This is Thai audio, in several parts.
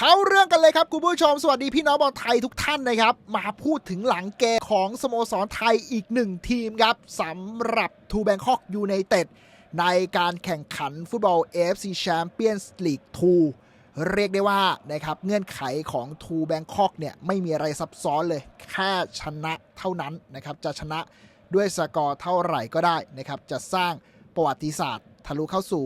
เข้าเรื่องกันเลยครับคุณผู้ชม สวัสดีพี่น้องบอลไทยทุกท่านนะครับ มาพูดถึงหลังเกมของสโมสรไทยอีกหนึ่งทีมครับสำหรับทูแบงคอกยูไนเต็ดในการแข่งขันฟุตบอล AFC Champions League 2 เรียกได้ว่านะครับเงื่อนไขของทูแบงคอกเนี่ยไม่มีอะไรซับซ้อนเลย แค่ชนะเท่านั้นนะครับจะชนะด้วยสกอร์เท่าไหร่ก็ได้นะครับจะสร้างประวัติศาสตร์ทะลุเข้าสู่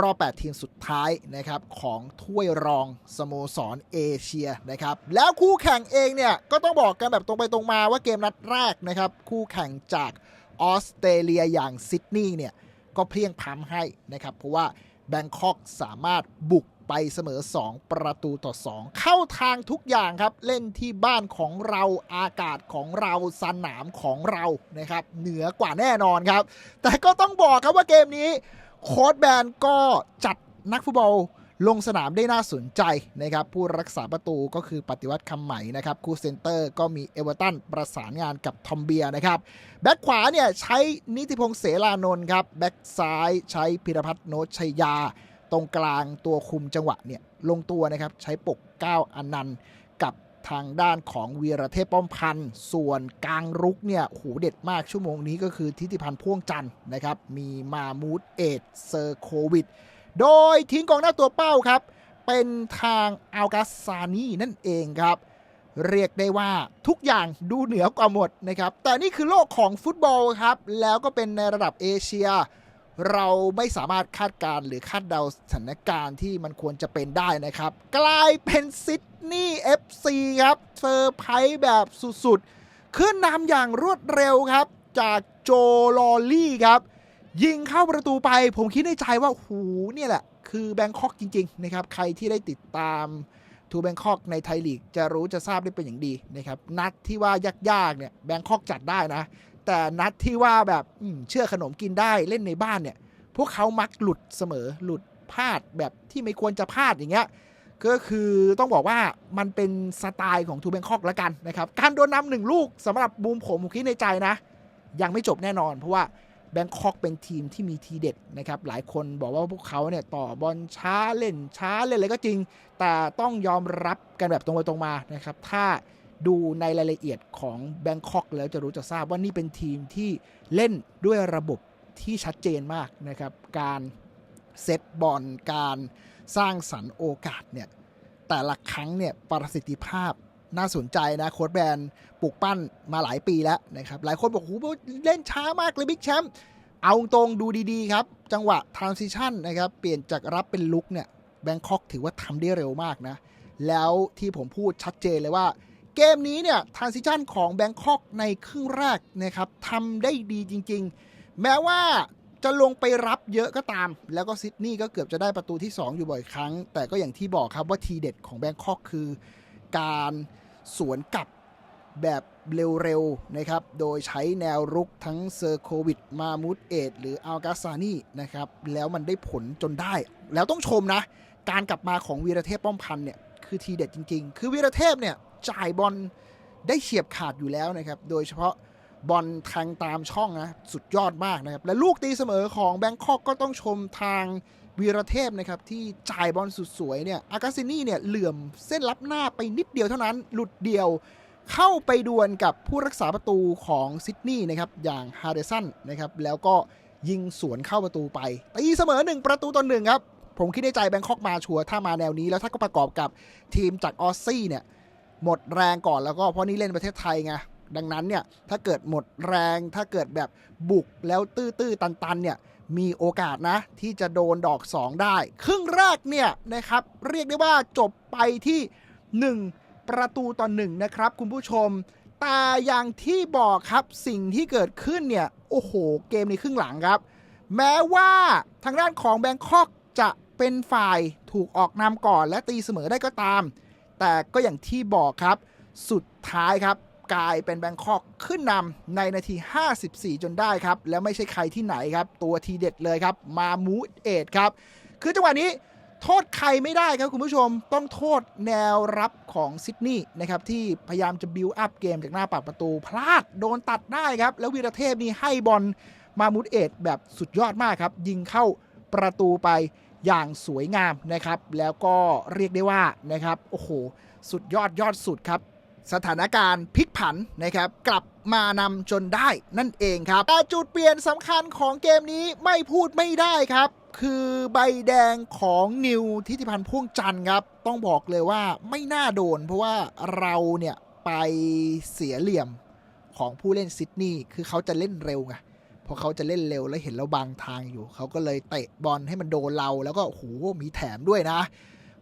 รอบ 8 ทีมสุดท้ายนะครับของถ้วยรองสโมสรเอเชียนะครับ แล้วคู่แข่งเองเนี่ย ก็ต้องบอกกันแบบตรงไปตรงมาว่าเกมนัดแรกนะครับ คู่แข่งจากออสเตรเลียอย่างซิดนีย์เนี่ย ก็เพียงพล้ำให้นะครับ เพราะว่าแบงคอกสามารถบุกไปเสมอ 2 ประตูต่อ 2 เข้าทางทุกอย่างครับ เล่นที่บ้านของเราอากาศของเราสนามของเรานะครับ เหนือกว่าแน่นอนครับ แต่ก็ต้องบอกครับว่าเกมนี้ โค้ดแบนก็จัดนักฟุตบอลลงสนามได้น่าสนใจนะครับ ผู้รักษาประตูก็คือปฏิวัติคำใหม่นะครับคู่เซนเตอร์ก็มีเอเวอร์ตันประสานงานกับทอมเบียนะครับ แบ็คขวาเนี่ยใช้นิติพงษ์เสลานนท์ครับ แบ็คซ้ายใช้พิรพัฒน์โนชชัยยา ตรงกลางตัวคุมจังหวะเนี่ยลงตัวนะครับ ใช้ปกเก้าอนันต์กับ ทางด้านของวีรเทพป้อมพันธ์ ส่วนกลางรุกเนี่ยโหเด็ดมากชั่วโมงนี้ก็คือทิติพันธ์พ่วงจันทร์นะครับ มีมามูดเอดเซอร์โควิด โดยทิ้งกองหน้าตัวเป้าครับ เป็นทางอัลกาซานีนั่นเองครับ เรียกได้ว่าทุกอย่างดูเหนือกว่าหมดนะครับ แต่นี่คือโลกของฟุตบอลครับ แล้วก็เป็นในระดับเอเชีย เราไม่สามารถคาดการ์หรือคาดเดาสถานการณ์ที่มันควรจะเป็นได้นะครับ กลายเป็นซิดนีย์ FC ครับเซอร์ไพรส์แบบสุดๆ ขึ้นนำอย่างรวดเร็วครับ จากโจลอลี่ครับ ยิงเข้าประตูไป ผมคิดในใจว่าหูเนี่ยแหละ คือแบงคอกจริง ๆ นะครับ ใครที่ได้ติดตามทูแบงคอกในไทยลีกจะรู้จะทราบได้เป็นอย่างดีนะครับ นัดที่ว่ายากๆเนี่ยแบงคอกจัดได้นะ แต่นัดที่ว่าแบบเชื่อขนมกินได้เล่นในบ้านเนี่ย พวกเขามักหลุดเสมอหลุดพลาดแบบที่ไม่ควรจะพลาดอย่างเงี้ยก็คือต้องบอกว่ามันเป็นสไตล์ของทูแบงคอกล้วกันนะครับการโดนนำหนึ่งลูกสำหรับบูมผมผมคิดในใจนะ ยังไม่จบแน่นอน เพราะว่าแบงคอกเป็นทีมที่มีทีเด็ดนะครับหลายคนบอกว่าพวกเขาเนี่ยต่อบอลช้าเล่นช้าเล่นอะไรก็จริง แต่ต้องยอมรับกันแบบตรงไปตรงมานะครับถ้า ดูในรายละเอียดของแบงคอกแล้วจะรู้จะทราบว่านี่เป็นทีมที่เล่นด้วยระบบที่ชัดเจนมากนะครับ การเซตบอลการสร้างสรรค์โอกาสเนี่ย แต่ละครั้งเนี่ยประสิทธิภาพน่าสนใจนะโค้ดแบรนด์ปลูกปั้นมาหลายปีแล้วนะครับ หลายคนบอกโอ้โหเล่นช้ามากเลยบิ๊กแชมป์เอาตรงดูดีๆครับ จังหวะ transition นะครับ เปลี่ยนจากรับเป็นลุกเนี่ยแบงคอกถือว่าทำได้เร็วมากนะ แล้วที่ผมพูดชัดเจนเลยว่า เกมนี้เนี่ย transition ของแบงคอกในครึ่งแรกนะครับทำได้ดีจริง ๆ แม้ว่าจะลงไปรับเยอะก็ตาม แล้วก็ซิดนีย์ก็เกือบจะได้ประตูที่ 2 อยู่บ่อยครั้ง แต่ก็อย่างที่บอกครับว่าทีเด็ดของแบงคอกคือ การสวนกลับแบบเร็วๆนะครับ โดยใช้แนวรุกทั้งเซอร์โควิด มามูดเอดหรืออัลกาซานีนะครับ แล้วมันได้ผลจนได้ แล้วต้องชมนะ การกลับมาของวีรเทพป้อมพันเนี่ย คือทีเด็ดจริงๆ คือวีรเทพเนี่ย จ่ายบอลได้เฉียบขาดอยู่แล้วนะครับ โดยเฉพาะบอลแทงตามช่องนะ สุดยอดมากนะครับ และลูกตีเสมอของแบงคอกก็ต้องชมทางวีรเทพนะครับ ที่จ่ายบอลสุดสวยเนี่ย อากาซินี่เนี่ย เหลื่อมเส้นรับหน้าไปนิดเดียวเท่านั้น หลุดเดียวเข้าไปดวลกับผู้รักษาประตูของซิดนีย์นะครับ อย่างฮาร์เดสันนะครับ แล้วก็ยิงสวนเข้าประตูไปตีเสมอ 1 ประตูต่อหนึ่งครับ ผมคิดในใจแบงคอกมาชัวร์ถ้ามาแนวนี้แล้วถ้าก็ประกอบกับทีมจากออสซี่เนี่ย หมดแรงก่อนแล้วก็เพราะนี่เล่นประเทศไทยไงดังนั้นเนี่ยถ้าเกิดหมดแรงถ้าเกิดแบบบุกแล้วตื้อๆตันๆเนี่ยมีโอกาสนะ ที่จะโดนดอก 2 ได้ ครึ่งแรกเนี่ยนะครับ เรียกได้ว่าจบไปที่ 1 ประตูต่อหนึ่งนะครับ คุณผู้ชม แต่อย่างที่บอกครับสิ่งที่เกิดขึ้นเนี่ย โอ้โห เกมในครึ่งหลังครับ แม้ว่าทางด้านของแบงคอกจะเป็นฝ่ายถูกออกนำก่อนและตีเสมอได้ก็ตาม แต่ก็อย่างที่บอกครับ สุดท้ายครับ กลายเป็นแบงคอกขึ้นนำในนาที 54 จนได้ครับ แล้วไม่ใช่ใครที่ไหนครับ ตัวทีเด็ดเลยครับ มามูดเอดครับ คือจังหวะนี้โทษใครไม่ได้ครับคุณผู้ชมต้องโทษแนวรับของซิดนีย์นะครับที่พยายามจะบิวอัพเกมจากหน้าปากประตูพลาดโดนตัดได้ครับ แล้ววีรเทพนี่ให้บอลมามูดเอดแบบสุดยอดมากครับ ยิงเข้าประตูไป อย่างสวยงามนะครับ แล้วก็เรียกได้ว่านะครับโอ้โหสุดยอดยอดสุดครับ สถานการณ์พลิกผันนะครับกลับมานำจนได้นั่นเองครับแต่จุดเปลี่ยนสำคัญของเกมนี้ไม่พูดไม่ได้ครับ คือใบแดงของนิวทิติพันธ์พ่วงจันทร์ครับ ต้องบอกเลยว่าไม่น่าโดน เพราะว่าเราเนี่ยไปเสียเหลี่ยมของผู้เล่นซิดนีย์คือเขาจะเล่นเร็วไง พอเขาจะเล่นเร็วแล้วเห็นเราบางทางอยู่ เขาก็เลยเตะบอลให้มันโดนเราแล้วก็โหมีแถมด้วยนะ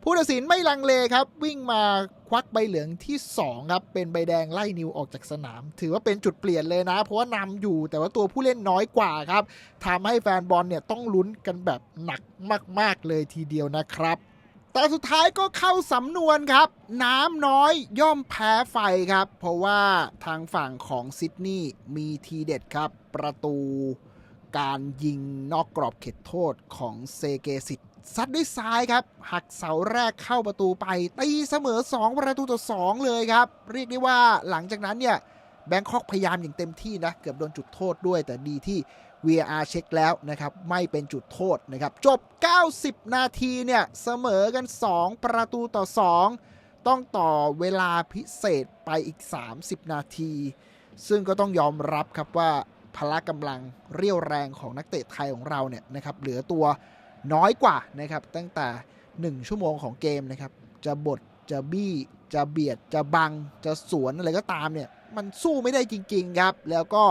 ผู้ตัดสินไม่ลังเลครับ วิ่งมาควักใบเหลืองที่ 2 ครับ เป็นใบแดงไล่นิวออกจากสนาม ถือว่าเป็นจุดเปลี่ยนเลยนะ เพราะว่านำอยู่แต่ว่าตัวผู้เล่นน้อยกว่าครับทำให้แฟนบอลเนี่ยต้องลุ้นกันแบบหนักมาก ๆเลยทีเดียวนะครับ แต่สุดท้ายก็เข้าสำนวนครับ น้ำน้อยย่อมแพ้ไฟครับ เพราะว่าทางฝั่งของซิดนีย์มีทีเด็ดครับ ประตูการยิงนอกกรอบเขตโทษของเซเกสิตซัดด้วยซ้ายครับ หักเสาแรกเข้าประตูไป ตีเสมอ 2 ประตูต่อ 2 เลยครับ เรียกได้ว่าหลังจากนั้นเนี่ยแบงคอกพยายามอย่างเต็มที่นะ เกือบโดนจุดโทษด้วยแต่ดีที่ VAR เช็คแล้วนะครับ ไม่เป็นจุดโทษนะครับ จบ 90 นาทีเนี่ย เสมอกัน 2 ประตูต่อ 2 ต้องต่อเวลาพิเศษไปอีก 30 นาที ซึ่งก็ต้องยอมรับครับว่าพละกำลังเรียวแรงของนักเตะไทยของเราเนี่ยนะครับเหลือตัวน้อยกว่านะครับ ตั้งแต่ 1 ชั่วโมงของเกมนะครับ จะบดจะบี้ จะเบียดจะบัง จะสวนอะไรก็ตามเนี่ย มันสู้ไม่ได้จริง ๆ ครับ แล้วก็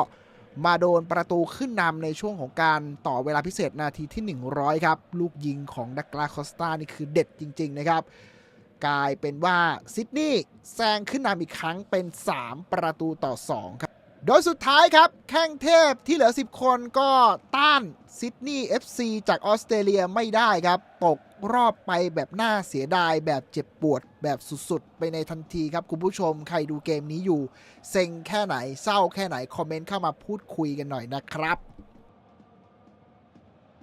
มาโดนประตูขึ้นนำในช่วงของการต่อเวลาพิเศษนาทีที่ 100 ครับ ลูกยิงของดักลาคอสตานี่คือเด็ดจริง ๆ นะครับ กลายเป็นว่าซิดนีย์แซงขึ้นนำอีกครั้งเป็น 3 ประตูต่อ 2 ครับ โดยสุดท้ายครับ แข้งเทพที่เหลือ 10 คนก็ต้านซิดนีย์ FC จากออสเตรเลียไม่ได้ครับ ตกรอบไปแบบน่าเสียดายแบบเจ็บปวดแบบสุดๆ ไปในทันทีครับ คุณผู้ชมใครดูเกมนี้อยู่ เซ็งแค่ไหนเศร้าแค่ไหน คอมเมนต์เข้ามาพูดคุยกันหน่อยนะครับ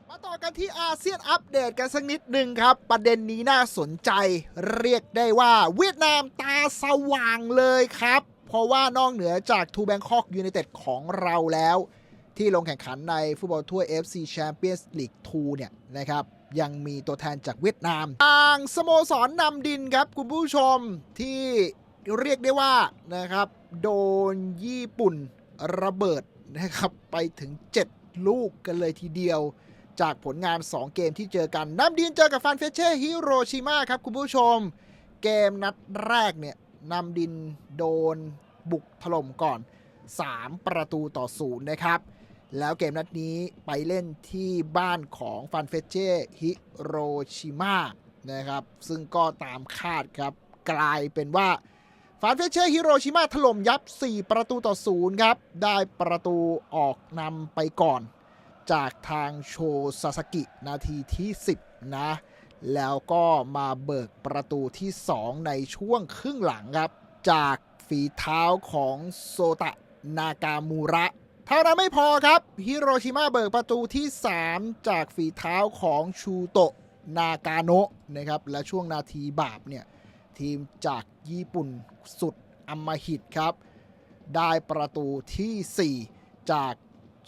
มาต่อกันที่อาเซียนอัปเดตกันสักนิดหนึ่งครับ ประเด็นนี้น่าสนใจ เรียกได้ว่าเวียดนามตาสว่างเลยครับ เพราะว่านอกเหนือจากทูแบงคอกยู n นเต็ดของเราแล้ว ที่ลงแข่งขันในฟุตบอลทั่ว FC Champions League 2 เนี่ยนะครับ ยังมีตัวแทนจากเวียดนามต่างสโมสรนำดินครับ คุณผู้ชมที่เรียกได้ว่านะครับ โดนญี่ปุ่นระเบิดนะครับไปถึง 7 ลูกกันเลยทีเดียว จากผลงาน 2 เกมที่เจอกันน้ำดินเจอกับฟันเฟเช่ฮิโรชิมาครับคุณผู้ชม เกมนัดแรกเนี่ย นำดินโดนบุกถล่มก่อน 3 ประตูต่อศูนย์นะครับ แล้วเกมนัดนี้ไปเล่นที่บ้านของฟันเฟเช่ฮิโรชิมานะครับ ซึ่งก็ตามคาดครับ กลายเป็นว่าฟันเฟเช่ฮิโรชิมาถล่มยับ 4 ประตูต่อศูนย์ครับ ได้ประตูออกนำไปก่อน จากทางโชซาสกินาทีที่ 10 นะ แล้วก็มาเบิกประตูที่ 2 ในช่วงครึ่งหลังครับ จากฝีเท้าของโซตะนากามูระ เท่านั้นไม่พอครับฮิโรชิมาเบิกประตูที่ 3 จากฝีเท้าของชูโตะนากาโนะนะครับและช่วงนาทีบาปเนี่ยทีมจากญี่ปุ่นสุดอำมหิตครับ ได้ประตูทีสี่ 4 จาก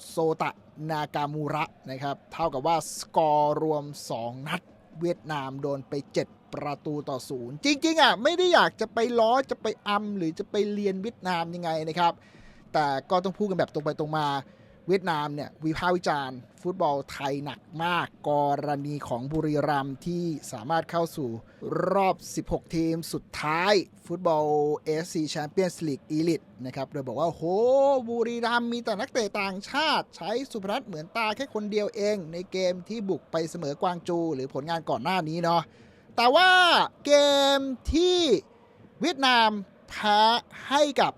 โซตะนากามูระนะครับ เท่ากับว่าสกอร์รวม 2 นัด เวียดนามโดนไป 7 ประตูต่อศูนย์จริงๆอะไม่ได้อยากจะไปล้อจะไปอำหรือจะไปเรียนเวียดนามยังไงนะครับ แต่ก็ต้องพูดกันแบบตรงไปตรงมา เวียดนามเนี่ยวิพากษ์วิจารณ์ ฟุตบอลไทยหนักมาก กรณีของบุรีรัมย์ที่สามารถเข้าสู่รอบ 16 ทีมสุดท้าย ฟุตบอล AFC Champions League Elite นะครับ โดยบอกว่า โห บุรีรัมย์มีแต่นักเตะต่างชาติ ใช้สุพนัทเหมือนตาแค่คนเดียวเอง ในเกมที่บุกไปเสมอกวางจู หรือผลงานก่อนหน้านี้เนาะแต่ว่าเกมที่เวียดนามแพ้ให้กับ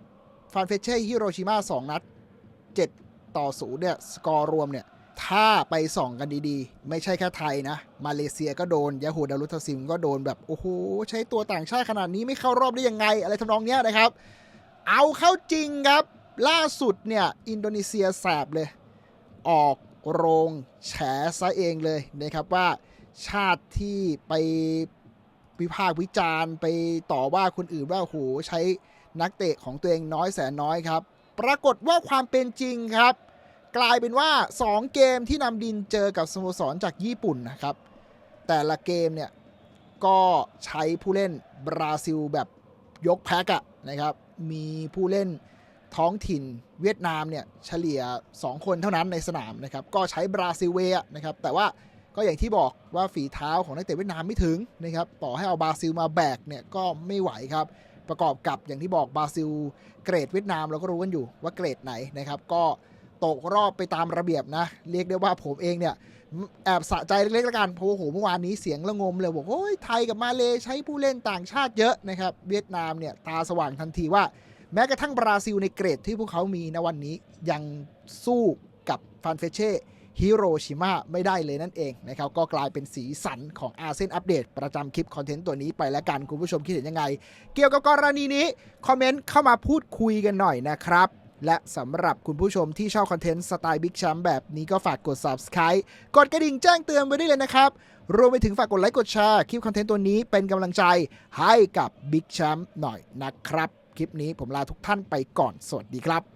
ฟานเฟเช่ฮิโรชิมา2นัด7 ต่อ0เนี่ยสกอร์รวมเนี่ยถ้าไปส่องกันดีๆ ไม่ใช่แค่ไทยนะ มาเลเซียก็โดนยาฮูดารุทซิมก็โดนแบบ โอ้โห ใช้ตัวต่างชาติขนาดนี้ไม่เข้ารอบได้ยังไง อะไรทำนองเนี้ยนะครับ เอาเข้าจริงครับ ล่าสุดเนี่ย อินโดนีเซียแสบเลย ออกโรงแฉซะเองเลยนะครับว่าชาติที่ไปวิพากษ์วิจารณ์ไปต่อว่าคนอื่นว่าโอ้โหใช้นักเตะของตัวเองน้อยแสนน้อยครับ ปรากฏว่าความเป็นจริงครับ กลายเป็นว่า 2 เกมที่นำดินเจอกับสโมสรจากญี่ปุ่นนะครับ แต่ละเกมเนี่ย ก็ใช้ผู้เล่นบราซิลแบบยกแพ็กอะนะครับ มีผู้เล่นท้องถิ่นเวียดนามเนี่ยเฉลี่ย 2 คนเท่านั้นในสนามนะครับ ก็ใช้บราซิลเวะนะครับ แต่ว่าก็อย่างที่บอกว่าฝีเท้าของนักเตะเวียดนามไม่ถึงนะครับ ต่อให้เอาบราซิลมาแบกเนี่ยก็ไม่ไหวครับ ประกอบกับอย่างที่บอกบราซิล เกรดเวียดนามเราก็รู้กันอยู่ว่าเกรดไหนนะครับ ก็ตกรอบไปตามระเบียบนะ เรียกได้ว่าผมเองเนี่ย แอบสะใจเล็กๆแล้วกันเพราะว่าโหเมื่อวานนี้เสียงระงมเลยบอกโอ้ยไทยกับมาเลใช้ผู้เล่นต่างชาติเยอะนะครับ เวียดนามเนี่ยตาสว่างทันทีว่า แม้กระทั่งบราซิลในเกรดที่พวกเขามีณวันนี้ยังสู้กับฟานเฟเช่ ฮิโรชิมาไม่ได้เลยนั่นเองนะครับก็กลายเป็นสีสันของอาเซียนอัปเดตประจำคลิปคอนเทนต์ตัวนี้ไปแล้วกันคุณผู้ชมคิดเห็นยังไง เกี่ยวกับกรณีนี้ คอมเมนต์เข้ามาพูดคุยกันหน่อยนะครับและสำหรับคุณผู้ชมที่ชอบคอนเทนต์สไตล์บิ๊กแชมป์แบบนี้ก็ฝากกด subscribe กดกระดิ่งแจ้งเตือนไว้ได้เลยนะครับ รวมไปถึงฝากกดไลค์กดแชร์คลิปคอนเทนต์ตัวนี้เป็นกำลังใจให้กับบิ๊กแชมป์หน่อยนะครับ คลิปนี้ผมลาทุกท่านไปก่อน สวัสดีครับ